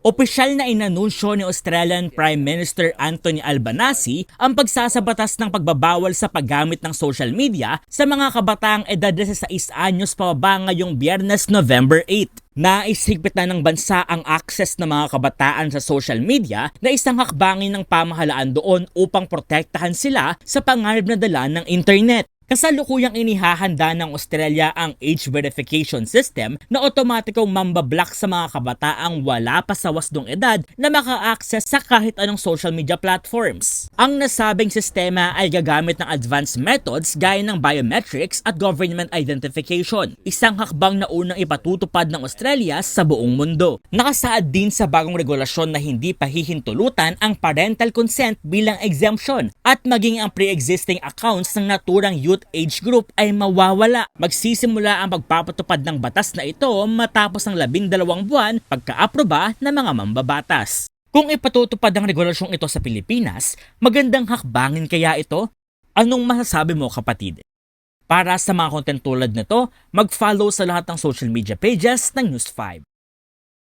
Opisyal na inanunsyo ni Australian Prime Minister Anthony Albanese ang pagsasabatas ng pagbabawal sa paggamit ng social media sa mga kabataang edad 16 anyos pababa ngayong biyernes November 8. Naishigpit na ng bansa ang access ng mga kabataan sa social media na isang hakbangin ng pamahalaan doon upang protektahan sila sa pangarib na dala ng internet. Kasalukuyang inihahanda ng Australia ang age verification system na otomatikong mambablock sa mga kabataang wala pa sa wasdong edad na maka-access sa kahit anong social media platforms. Ang nasabing sistema ay gagamit ng advanced methods gaya ng biometrics at government identification, isang hakbang na unang ipatutupad ng Australia sa buong mundo. Nakasaad din sa bagong regulasyon na hindi pahihintulutan ang parental consent bilang exemption at maging ang pre-existing accounts ng naturang youth age group ay mawawala. Magsisimula ang pagpapatupad ng batas na ito matapos ang labindalawang buwan pagka-aproba ng mga mambabatas. Kung ipatutupad ang regulasyong ito sa Pilipinas, magandang hakbangin kaya ito? Anong masasabi mo kapatid? Para sa mga content tulad nito, mag-follow sa lahat ng social media pages ng News 5.